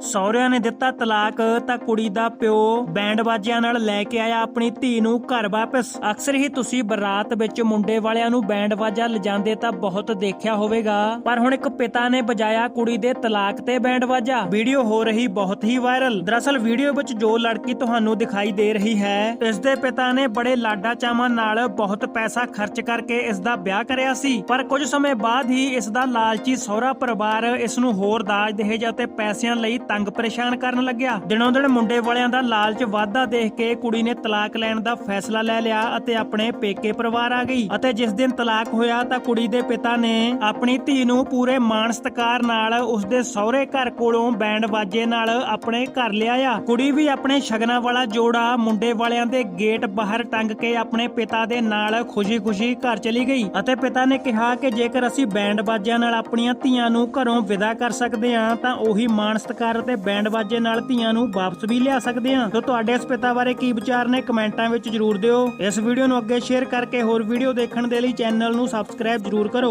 ਸਹੁਰਿਆਂ ਨੇ ਦਿੱਤਾ ਤਲਾਕ ਤਾਂ ਕੁੜੀ ਦਾ ਪਿਓ ਬੈਂਡ ਬਾਜਿਆਂ ਨਾਲ ਲੈ ਕੇ ਆਇਆ ਆਪਣੀ ਧੀ ਨੂੰ ਘਰ ਵਾਪਸ। ਅਕਸਰ ਹੀ ਤੁਸੀਂ ਬਰਾਤ ਵਿੱਚ ਮੁੰਡੇ ਵਾਲਿਆਂ ਨੂੰ ਬੈਂਡ ਬਾਜਾ ਲਿਜਾਂਦੇ ਤਾਂ ਬਹੁਤ ਦੇਖਿਆ ਹੋਵੇਗਾ। ਪਰ ਹੁਣ ਇੱਕ ਪਿਤਾ ਨੇ ਵਜਾਇਆ ਕੁੜੀ ਦੇ ਤਲਾਕ ਤੇ ਬੈਂਡ ਬਾਜਾ। ਵੀਡੀਓ ਹੋ ਰਹੀ ਬਹੁਤ ਹੀ ਵਾਇਰਲ। ਦਰਅਸਲ ਵੀਡੀਓ ਵਿੱਚ ਜੋ ਲੜਕੀ ਤੁਹਾਨੂੰ ਦਿਖਾਈ ਦੇ ਰਹੀ ਹੈ, ਇਸ ਦੇ ਪਿਤਾ ਨੇ ਬੜੇ ਲਾਡਾ ਚਾਵਾਂ ਨਾਲ ਬਹੁਤ ਪੈਸਾ ਖਰਚ ਕਰਕੇ ਇਸ ਦਾ ਵਿਆਹ ਕਰਿਆ ਸੀ। ਪਰ ਕੁਝ ਸਮੇਂ ਬਾਅਦ ਹੀ ਇਸ ਦਾ ਲਾਲਚੀ ਸਹੁਰਾ ਪਰਿਵਾਰ ਇਸ ਨੂੰ ਹੋਰ ਦਾਜ ਦਹੇਜ ਅਤੇ ਪੈਸਿਆਂ ਲਈ ਤੰਗ ਪਰੇਸ਼ਾਨ ਕਰਨ ਲੱਗਿਆ। ਦਿਨੋਂ ਦਿਨ ਮੁੰਡੇ ਵਾਲਿਆਂ ਦਾ ਲਾਲਚ ਵਾਧਾ ਦੇਖ ਕੇ ਕੁੜੀ ਨੇ ਤਲਾਕ ਲੈਣ ਦਾ ਫੈਸਲਾ ਲੈ ਲਿਆ ਅਤੇ ਆਪਣੇ ਪੇਕੇ ਪਰਿਵਾਰ ਆ ਗਈ। ਅਤੇ ਜਿਸ ਦਿਨ ਤਲਾਕ ਹੋਇਆ ਤਾਂ ਕੁੜੀ ਦੇ ਪਿਤਾ ਨੇ ਆਪਣੀ ਧੀ ਨੂੰ ਪੂਰੇ ਮਾਣ ਸਤਿਕਾਰ ਨਾਲ ਉਸਦੇ ਸਹੁਰੇ ਘਰ ਕੋਲੋਂ ਬੈਂਡ ਬਾਜੇ ਨਾਲ ਆਪਣੇ ਘਰ ਲਿਆਇਆ। ਕੁੜੀ ਵੀ ਆਪਣੇ ਸ਼ਗਨਾਂ ਵਾਲਾ ਜੋੜਾ ਮੁੰਡੇ ਵਾਲਿਆਂ ਦੇ ਗੇਟ ਬਾਹਰ ਟੰਗ ਕੇ ਆਪਣੇ ਪਿਤਾ ਦੇ ਨਾਲ ਖੁਸ਼ੀ-ਖੁਸ਼ੀ ਘਰ ਚਲੀ ਗਈ ਅਤੇ ਪਿਤਾ ਨੇ ਕਿਹਾ ਕਿ ਜੇਕਰ ਅਸੀਂ ਬੈਂਡ ਬਾਜਿਆਂ ਨਾਲ ਆਪਣੀਆਂ ਧੀਆਂ ਨੂੰ ਘਰੋਂ ਵਿਦਾ ਕਰ ਸਕਦੇ ਹਾਂ ਤਾਂ ਉਹੀ ਮਾਣ ਸਤਿਕਾਰ ਅਤੇ ਬੈਂਡ ਬਾਜੇ ਨਾਲ ਧੀਆਂ ਨੂੰ ਵਾਪਸ ਵੀ ਲਿਆ ਸਕਦੇ ਹਾਂ। ਤਾਂ ਤੁਹਾਡੇ ਇਸ ਪਿਤਾ ਬਾਰੇ ਕੀ ਵਿਚਾਰ ਨੇ ਕਮੈਂਟਾਂ ਵਿੱਚ ਜਰੂਰ ਦਿਓ। ਇਸ ਵੀਡੀਓ ਨੂੰ ਅੱਗੇ ਸ਼ੇਅਰ ਕਰਕੇ ਹੋਰ ਵੀਡੀਓ ਦੇਖਣ ਦੇ ਲਈ ਚੈਨਲ ਨੂੰ ਸਬਸਕ੍ਰਾਈਬ ਜਰੂਰ ਕਰੋ।